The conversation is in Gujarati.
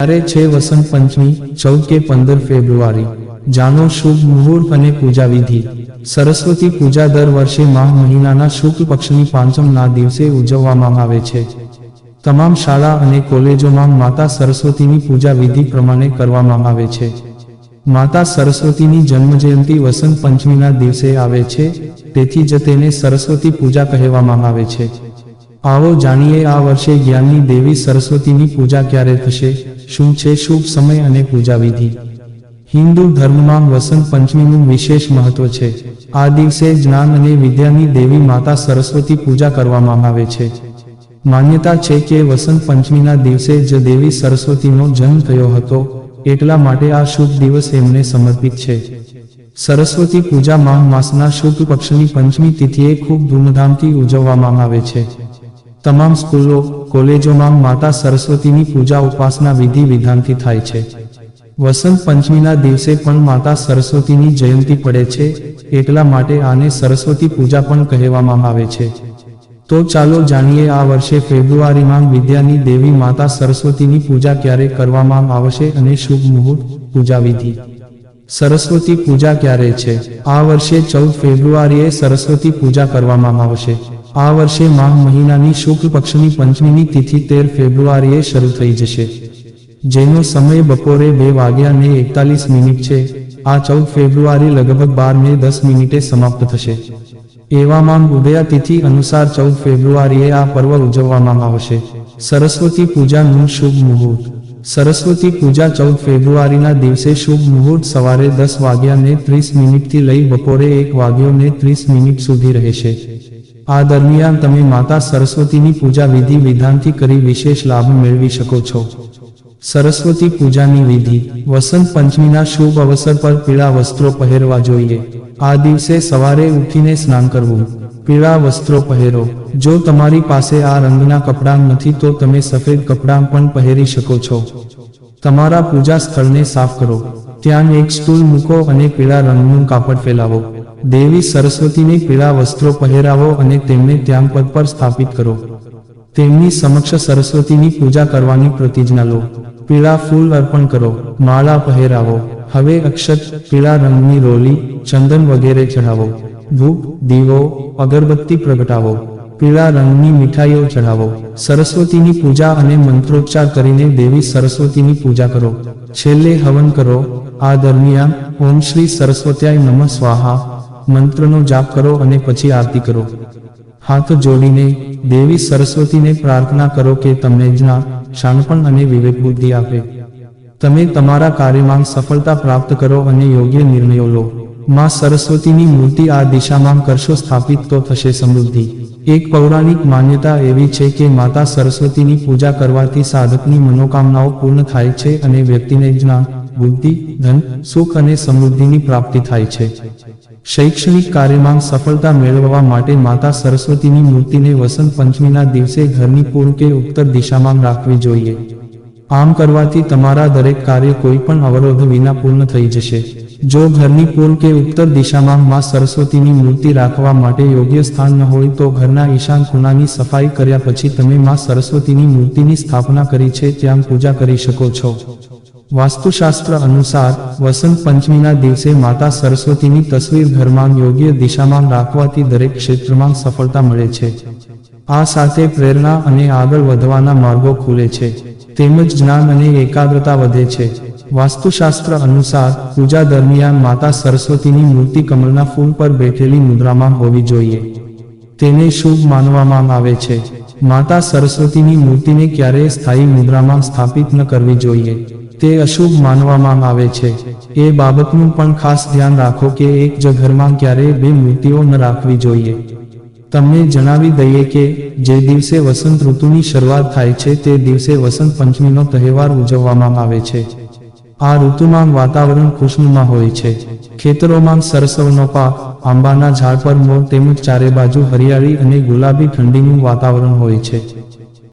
ત્યારે છે વસંત પંચમી ચૌદ કે પંદર ફેબ્રુઆરી. જાણો શુભ મુહૂર્ત અને પૂજા વિધિ. સરસ્વતી પૂજા દર વર્ષે માહ મહિનાના શુક્લ પક્ષની પાંચમના દિવસે ઉજવવામાં આવે છે. તમામ શાળા અને કોલેજોમાં માતા સરસ્વતીની પૂજા વિધિ પ્રમાણે કરવામાં આવે છે. માતા સરસ્વતીની જન્મજયંતિ વસંત પંચમીના દિવસે આવે છે, તેથી જ તેને સરસ્વતી પૂજા કહેવામાં આવે છે. આવો જાણીએ આ વર્ષે જ્ઞાનની દેવી સરસ્વતીની પૂજા ક્યારે થશે? શું છે શુભ સમય અને પૂજા વિધિ? હિન્દુ ધર્મમાં વસંત પંચમીનું વિશેષ મહત્વ છે. આ દિવસે જ્ઞાન અને વિદ્યાની દેવી માતા સરસ્વતી પૂજા કરવામાં આવે છે. માન્યતા છે કે વસંત પંચમીના દિવસે જ દેવી સરસ્વતીનો જન્મ થયો હતો. એટલા માટે આ શુભ દિવસ એમને સમર્પિત છે. સરસ્વતી પૂજા માઘ માસના શુક્લ પક્ષની પંચમી તિથિએ ખૂબ ધૂમધામથી ઉજવવામાં આવે છે. તમામ સ્કૂલો, કોલેજોમાં માતા સરસ્વતીની પૂજા ઉપાસના વિધિ વિધાનથી થાય છે. વસંત પંચમીના દિવસે પણ માતા સરસ્વતીની જયંતી પડે છે, એટલા માટે આને સરસ્વતી પૂજા પણ કહેવામાં આવે છે. તો ચાલો જાણીએ આ વર્ષે ફેબ્રુઆરીમાં વિદ્યાની દેવી માતા સરસ્વતીની પૂજા ક્યારે કરવામાં આવશે અને શુભ મુહૂર્ત, પૂજા વિધિ. સરસ્વતી પૂજા ક્યારે છે? આ વર્ષે ચૌદ ફેબ્રુઆરીએ સરસ્વતી પૂજા કરવામાં આવશે. આ વર્ષે માહ મહિનાની શુક્લ પક્ષની પંચમીની તિથિ તેર ફેબ્રુઆરીએ શરૂ થઈ જશે. જેનો સમય બપોરે બે વાગ્યા ને એકતાલીસ મિનિટ છે. આ ચૌદ ફેબ્રુઆરી લગભગ બાર ને દસ મિનિટે સમાપ્ત થશે. એવામાં ઉદયા તિથિ અનુસાર ચૌદ ફેબ્રુઆરીએ આ પર્વ ઉજવવામાં આવશે. સરસ્વતી પૂજાનું શુભ મુહૂર્ત. સરસ્વતી પૂજા ચૌદ ફેબ્રુઆરીના દિવસે શુભ મુહૂર્ત સવારે દસ વાગ્યા ને ત્રીસ મિનિટથી લઈ બપોરે એક વાગ્યો ને ત્રીસ મિનિટ સુધી રહેશે. આ દરમિયાન તમે માતા સરસ્વતીની પૂજા વિધિ વિધાનથી કરી વિશેષ લાભ મેળવી શકો છો. સરસ્વતી પૂજાની વિધિ. વસંત પંચમીના શુભ અવસર પર પીળા વસ્ત્રો પહેરવા જોઈએ. આ દિવસે સવારે ઉઠીને સ્નાન કરવું. પીળા વસ્ત્રો પહેરો. જો તમારી પાસે આ રંગના કપડાં નથી તો તમે સફેદ કપડાં પણ પહેરી શકો છો. તમારા પૂજા સ્થળને સાફ કરો. ત્યાં એક સ્ટૂલ મૂકો અને પીળા રંગનું કાપડ ફેલાવો. દેવી સરસ્વતીને પીળા વસ્ત્રો પહેરાવો અને તેમને ત્યાંપદ પર સ્થાપિત કરો. તેમની સમક્ષ સરસ્વતીની પૂજા કરવાની પ્રતિજ્ઞા લો. પીળા ફૂલ અર્પણ કરો. માળા પહેરાવો. હવે અક્ષત પીળા રંગની રોલી, ચંદન વગેરે ચઢાવો. ધૂપ, દીવો, અગરબત્તી પ્રગટાવો. પીળા રંગની મીઠાઈઓ ચઢાવો. સરસ્વતીની પૂજા અને મંત્રોચ્ચાર કરીને દેવી સરસ્વતીની પૂજા કરો. છેલ્લે હવન કરો. આ દરમિયાન ઓમ શ્રી સરસ્વત્યાય નમઃ સ્વાહા. મંત્રનો જાપ કરો અને પછી આરતી કરો. હાથ જોડીને દેવી સરસ્વતીને પ્રાર્થના કરો કે તમને જ્ઞાન શાણપણ અને વિવેક બુદ્ધિ આપે. તમે તમારા કાર્યમાં સફળતા પ્રાપ્ત કરો અને યોગ્ય નિર્ણયો લો. માં સરસ્વતીની મૂર્તિ આ દિશામાં કરશો સ્થાપિત તો થશે સમૃદ્ધિ. એક પૌરાણિક માન્યતા એવી છે કે માતા સરસ્વતીની પૂજા કરવાથી સાધકની મનોકામનાઓ પૂર્ણ થાય છે અને વ્યક્તિને જ્ઞાન બુદ્ધિ, ધન, સુખ અને સમૃદ્ધિની પ્રાપ્તિ થાય છે. શૈક્ષણિક કાર્યમાં સફળતા મેળવવા માટે માતા સરસ્વતીની મૂર્તિને વસંત પંચમીના દિવસે ઘરની પૂર્વ કે ઉત્તર દિશામાં રાખવી જોઈએ. આમ કરવાથી તમારા દરેક કાર્ય કોઈ પણ અવરોધ વિના પૂર્ણ થઈ જશે. જો ઘરની પૂર્વ કે ઉત્તર દિશામાં માં સરસ્વતીની મૂર્તિ રાખવા માટે યોગ્ય સ્થાન ન હોય તો ઘરના ઈશાન ખૂણાની સફાઈ કર્યા પછી તમે માં સરસ્વતીની મૂર્તિની સ્થાપના કરી છે, ત્યાં પૂજા કરી શકો છો. વાસ્તુશાસ્ત્ર અનુસાર, વસંત પંચમીના દિવસે માતા સરસ્વતીની તસવીર ઘરમાં યોગ્ય દિશામાં રાખવાથી દરેક ક્ષેત્રમાં સફળતા મળે છે. આ સાથે પ્રેરણા અને આગળ વધવાના માર્ગો ખુલે છે. તેમજ જ્ઞાન અને એકાગ્રતા વધે છે. વાસ્તુશાસ્ત્ર અનુસાર, પૂજા દરમિયાન માતા સરસ્વતીની મૂર્તિ કમળના ફૂલ પર બેઠેલી મુદ્રામાં હોવી જોઈએ. તેને શુભ માનવામાં આવે છે. માતા સરસ્વતીની મૂર્તિને ક્યારેય સ્થાયી મુદ્રામાં સ્થાપિત ન કરવી જોઈએ. તે અશુભ માનવામાં આવે છે. એ બાબતનું પણ ખાસ ધ્યાન રાખો કે એક જ ઘરમાં ક્યારેય બે મૂર્તિઓ ન રાખવી જોઈએ. તમને જણાવી દઈએ કે, જે દિવસે વસંત ઋતુની શરૂઆત થાય છે, તે દિવસે વસંત પંચમીનો તહેવાર ઉજવવામાં આવે છે. આ ઋતુમાં વાતાવરણ ખુશનુમા હોય છે. ખેતરોમાં સરસવનો પાક, આંબાના ઝાડ પર મોર તેમજ ચારે બાજુ હરિયાળી અને ગુલાબી ઠંડીનું વાતાવરણ હોય છે.